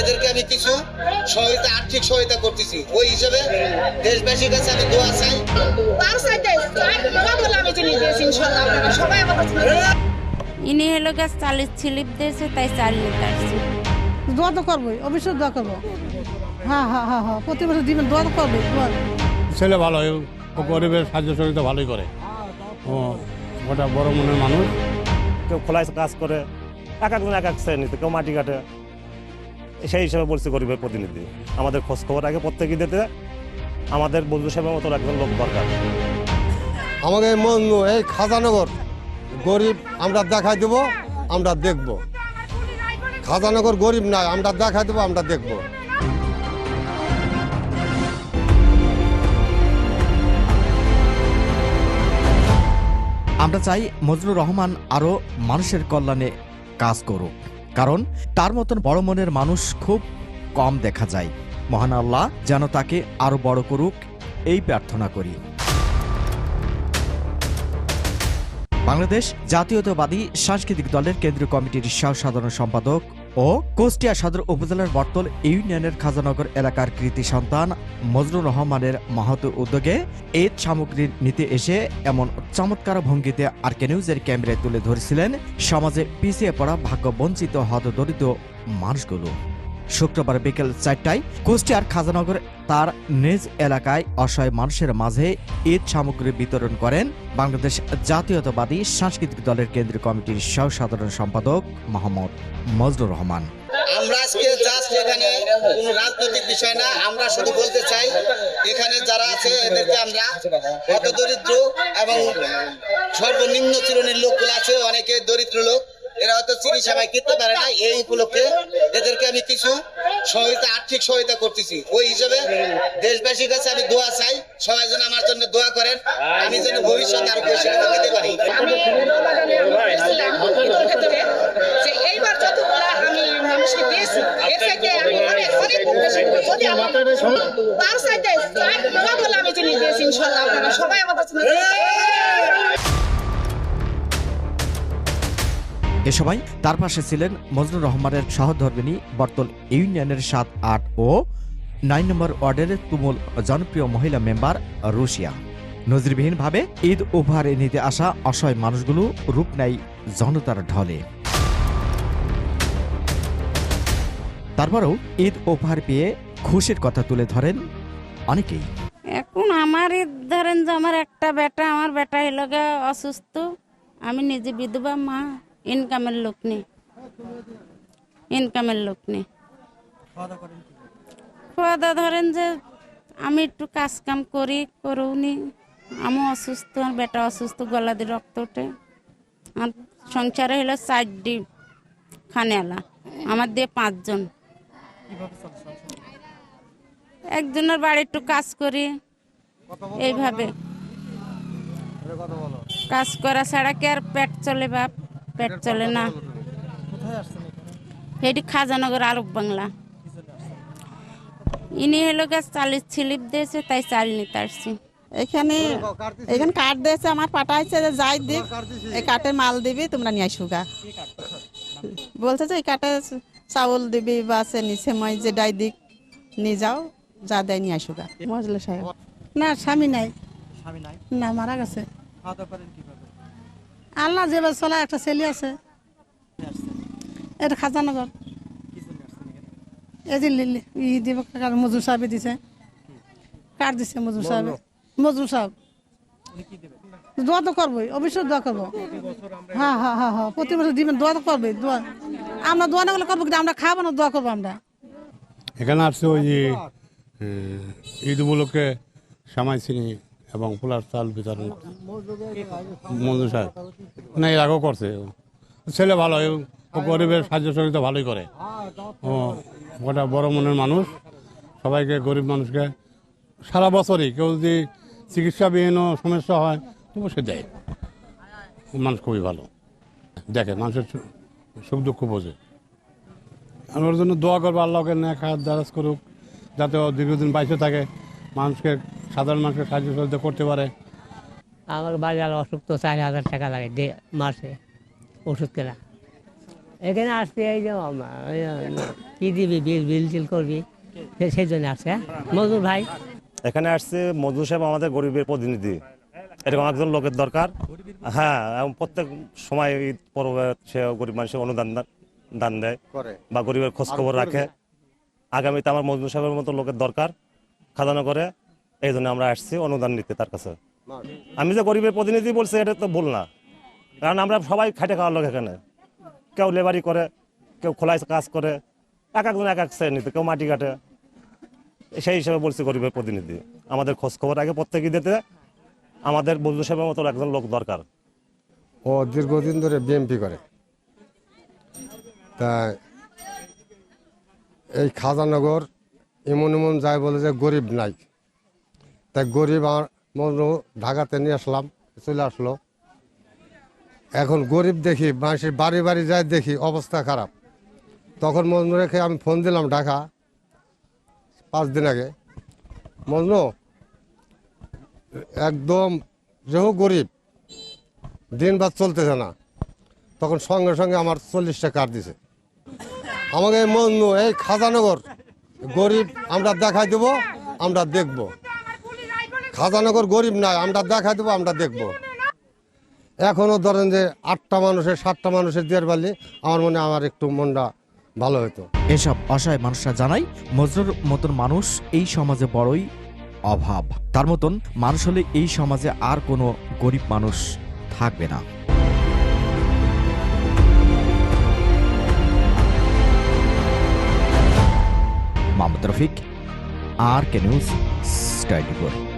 এদেরকে আমি কিছু সহায়তা আর্থিক সহায়তা করতেছি। ওই হিসেবে দেশবাসীর কাছে আমি দোয়া চাই। তার সাথে বাবা বলে আমি জিনিস দিয়েছি ইনশাল্লাহ সবাই আমার কাছে ইনি হলো গাছ চালিশ স্লিপ দিয়েছে তাই চাল নিতে আসছি দোয়া তো করবোই অবশ্যই দোয়া করব। হ্যাঁ হ্যাঁ হ্যাঁ হ্যাঁ প্রতি বছর দিবেন দোয়া তো করবোই দোয়া। ছেলে ভালো ও গরিবের সাহায্য সহযোগিতা ভালোই করে। ও ওটা বড় মনের মানুষ। কেউ খোলায় কাজ করে এক একজন এক এক শ্রেণীতে কেউ মাটি কাটে। সেই হিসেবে বলছি গরিবের প্রতিনিধি। আমাদের খোঁজ খবর আগে প্রত্যেকে দিতে। আমাদের বন্ধু সেবার মতো একজন লোক দরকার। আমাদের মন এই খাজানগর গরিব আমরা দেখাই দেব আমরা দেখব। খাজানগর গরিব নাই আমরা দেখাই দেবো আমরা দেখব। আমরা চাই মজনুর রহমান আরও মানুষের কল্যাণে কাজ করুক। কারণ তার মতন বড় মনের মানুষ খুব কম দেখা যায়। মহান আল্লাহ যেন তাকে আরও বড় করুক, এই প্রার্থনা করি। বাংলাদেশ জাতীয়তাবাদী সাংস্কৃতিক দলের কেন্দ্রীয় কমিটির সহ সাধারণ সম্পাদক ও কুষ্টিয়া সদর উপজেলার বর্তল ইউনিয়নের খাজানগর এলাকার কৃতি সন্তান মজরুর রহমানের মাহাতো উদ্যোগে ঈদ সামগ্রীর নিতে এসে এমন চমৎকার ভঙ্গিতে আর কে নিউজের ক্যামেরায় তুলে ধরেছিলেন সমাজে পিছিয়ে পড়া ভাগ্যবঞ্চিত হতদরিদ্র মানুষগুলো। শুক্রবার বিকেল চারটায় কুষ্টিয়ার খাজানগর তার নিজ এলাকায় অসহায় মানুষের মাঝে ঈদ সামগ্রী বিতরণ করেন বাংলাদেশ জাতীয়তাবাদী সাংস্কৃতিক দলের কেন্দ্রীয় কমিটির সহ সাধারণ সম্পাদক মোহাম্মদ মজনুর রহমান। আমরা আজকে জাস্ট এখানে কোনো রাজনৈতিক বিষয় না, আমরা শুধু বলতে চাই, এখানে যারা আছে, এদেরকে আমরা অত দরিদ্র এবং সর্বনিম্ন শ্রেণির লোকগুলো আছে, অনেকে দরিদ্র লোক। এরা হয়তো চিকিৎসা ভাই কিনতে পারে না এই উপলক্ষে এদেরকে আমি কিছু সহায়তা আর্থিক সহায়তা করতেছি। ওই হিসেবে দেশবাসীর কাছে আমি দোয়া চাই সবাই যেন আমার জন্য দোয়া করেন আমি যেন ভবিষ্যতে আরও বেশি দিতে পারি। আমি বলেছিলাম ঈদের ভেতরে যে এইবার যতগুলো আমি মানুষকে দিয়েছি এর থেকে আমি অনেক অনেক যদি আমার তার সাথে আমি জিনিস দিয়েছি ইনশাল্লাহ আপনারা সবাই আমার এ সময় তার পাশে ছিলেন মজনুর রহমানের সহধর্মিনী বর্তল ইউনিয়নের সাত, আট ও নয় নম্বর ওয়ার্ডের তুমুল জনপ্রিয় মহিলা মেম্বার রুশিয়া। নজিরবিহীনভাবে ঈদ উপহার নিতে আসা অসহায় মানুষগুলো রূপ নেয় জনতার ঢলে। তারপরেও ঈদ উপহার পেয়ে খুশির কথা তুলে ধরেন অনেকেই। এখন আমার ধরেন যে আমার একটা বেটা, আমার বেটা গে অসুস্থ, আমি নিজে বিধবা মা। ইনকামের লোক নেই ইনকামের লোক নেই খাওয়া দাওয়া ধরেন যে আমি একটু কাজ কাম করি করুনি আমি অসুস্থ আমার বেটা অসুস্থ গলা দিয়ে রক্ত ওঠে আর সংসারে হলো চারটি খানেওয়ালা আমার দিয়ে পাঁচজন একজনের বাড়ি একটু কাজ করি এইভাবে কাজ করা ছাড়া কি আর পেট চলে বাপ পেট চলে না। এটি খাজানগর আরব বাংলা। ইনি হলো গাছ চালিশ স্লিপ দিয়েছে তাই চাল নিতে আসছি। এখানে এখানে কাঠ দিয়েছে আমার পাঠাইছে যে যাই দিক এই কাঠে মাল দিবি তোমরা নিয়ে আসো গা। বলছে যে এই কাঠে চাউল দিবি বা চেনি সেমাই যে ডাই দিক নিয়ে যাও যা দেয় নিয়ে আসো গা। মজলে সাহেব। না স্বামী নাই। না মারা গেছে। আল্লাহ যেভাবে চলা একটা ছেলে আছে। এটা খাজানগর। এই যে লিলি- ই দিব মজুর সাহেবে দিছে। কার দিছে মজুর সাহেব? মজুর সাহেব। দোয়া তো করবোই অবশ্যই দোয়া করব। হ্যাঁ হ্যাঁ হ্যাঁ হ্যাঁ প্রতি বছর দিবেন দোয়া তো করবোই দোয়া। আমরা দোয়া না করলে করব কিন্তু আমরা খাব না দোয়া করব আমরা। এখানে আসছে ওই যে ঈদ উপলক্ষে সামাই এবং পোলার চাল বিতরণ করছে। সাহেব। না, এর করছে। ছেলে ভালো ও গরিবের সাহায্য সহযোগিতা ভালোই করে। ও ওটা বড় মনের মানুষ। সবাইকে, গরিব মানুষকে সারা বছরই কেউ যদি চিকিৎসাবিহীন সমস্যা হয়, তবু সে দেয়। মানুষ খুবই ভালো। দেখে মানুষের সুখ দুঃখ বোঝে। আমি ওর জন্য দোয়া করব আল্লাহকে ন্যাক হাত দারাজ করুক, যাতে ও দীর্ঘদিন বাইসে থাকে। মানুষকে সাধারণ মানুষকে সাহায্য সহযোগিতা করতে পারে। আমার বাজার অসুখ তো চার হাজার টাকা লাগে দে মাসে ওষুধ কেনা। এখানে আসতে এই যে কি দিবি বিল বিল টিল করবি? সেই জন্য আসছে হ্যাঁ? মজুর ভাই। এখানে আসছে মজুর সাহেব আমাদের গরিবের প্রতিনিধি। এরকম একজন লোকের দরকার। হ্যাঁ এবং প্রত্যেক সময় ঈদ পর্বে সে গরিব মানুষের অনুদান দান- দান দেয় বা গরিবের খোঁজ খবর রাখে। আগামীতে আমার মজদুর সাহেবের মতো লোকের দরকার। খাজানা করে এই জন্য আমরা আসছি অনুদান নিতে তার কাছে। আমি যে গরিবের প্রতিনিধি বলছি এটা তো ভুল না। কারণ আমরা সবাই খাটে খাওয়ার লোক এখানে। কেউ লেবারি করে কেউ খোলায় কাজ করে এক একজন এক এক শ্রেণীতে কেউ মাটি কাটে। সেই হিসাবে বলছি গরিবের প্রতিনিধি। আমাদের খোঁজ খবর আগে প্রত্যেকে দিতে আমাদের বন্ধু সাহেবের মতো একজন লোক দরকার। ও দীর্ঘদিন ধরে বিএমপি করে। তা এই খাজানগর এমন এমন যায় বলে যে গরিব নাই। তাই গরিব আমার মজনু ঢাকাতে নিয়ে আসলাম, চলে আসলো। এখন গরিব দেখি, মানুষের বাড়ি বাড়ি যায় দেখি, অবস্থা খারাপ। তখন মজনু রেখে আমি ফোন দিলাম ঢাকা, পাঁচ দিন আগে। মজনু একদম যেহ গরিব, দিন বাদ চলতেছে না। তখন সঙ্গে সঙ্গে আমার চল্লিশটা কার্ড দিছে। আমাকে মন্নু এই খাজানগর গরিব, আমরা দেখাই দেবো, আমরা দেখব। খাজানগর গরিব নাই, আমরা দেখাই দেবো, আমরা দেখব। এখনও ধরেন যে আটটা মানুষের, সাতটা মানুষের দেড় পারলে আমার মনে আমার একটু মনটা ভালো হতো এসব অসহায় মানুষরা জানায় মজরুর মতন মানুষ এই সমাজে বড়ই অভাব। তার মতন মানুষ হলে এই সমাজে আর কোনো গরিব মানুষ থাকবে না। মোহাম্মদ রফিক আর কে নিউজ টোয়েন্টি